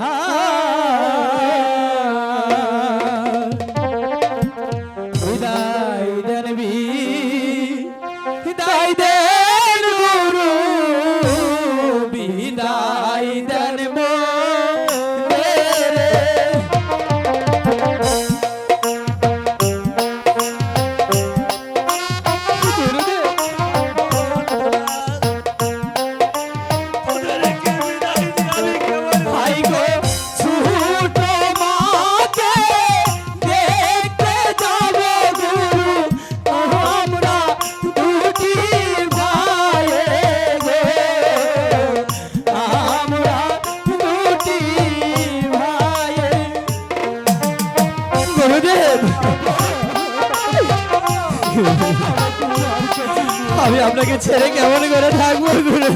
ah. আমি আপনাকে ছেড়ে কেমন করে থাকব ঘুরে